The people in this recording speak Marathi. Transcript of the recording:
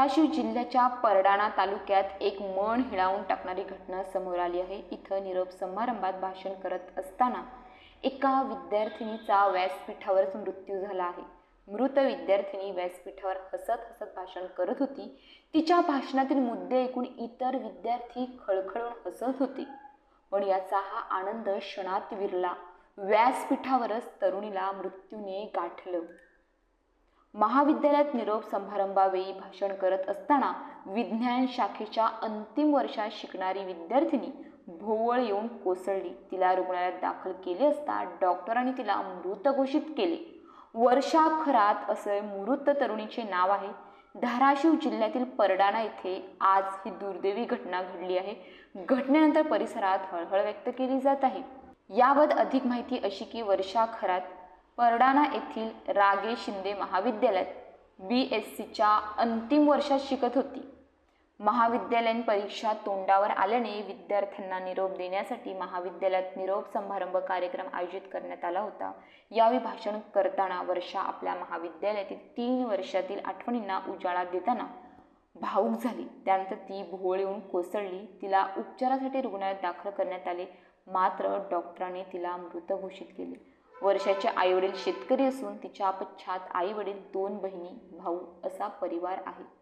धाराशिव जिल्ह्याच्या परडाणा तालुक्यात एक मन हिळावून टाकणारी घटना समोर आली आहे. इथं निरोप समारंभात भाषण करत असताना एका विद्यार्थिनीचा व्यासपीठावरच मृत्यू झाला आहे. मृत विद्यार्थिनी व्यासपीठावर हसत हसत भाषण करत होती. तिच्या भाषणातील मुद्दे ऐकून इतर विद्यार्थी खळखळून हसत होते. पण याचा हा आनंद क्षणात विरला. व्यासपीठावरच तरुणीला मृत्यूने गाठलं. महाविद्यालयात निरोप समारंभावेळी भाषण करत असताना विज्ञान शाखेच्या अंतिम वर्षात शिकणारी विद्यार्थिनी भोवळ येऊन कोसळली. तिला रुग्णालयात दाखल केले असता डॉक्टरांनी तिला मृत घोषित केले. वर्षा खरात असे मृत तरुणीचे नाव आहे. धाराशिव जिल्ह्यातील परडाणा येथे आज ही दुर्दैवी घटना घडली आहे. घटनेनंतर परिसरात हळहळ व्यक्त केली जात आहे. याबाबत अधिक माहिती अशी की वर्षा खरात परडाणा येथील रागे शिंदे महाविद्यालयात बी एस सीच्या अंतिम वर्षात शिकत होती. महाविद्यालयीन परीक्षा तोंडावर आल्याने विद्यार्थ्यांना निरोप देण्यासाठी महाविद्यालयात निरोप समारंभ कार्यक्रम आयोजित करण्यात आला होता. यावेळी भाषण करताना वर्षा आपल्या महाविद्यालयातील तीन वर्षातील आठवणींना उजाळा देताना भाऊक झाली. त्यानंतर ती भोवळ येऊन कोसळली. तिला उपचारासाठी रुग्णालयात दाखल करण्यात आले. मात्र डॉक्टरांनी तिला मृत घोषित केले. वर्षाचे आईवडील शेतकरी असून तिच्या अपच्छात आईवडील दोन बहिणी भाऊ असा परिवार आहे.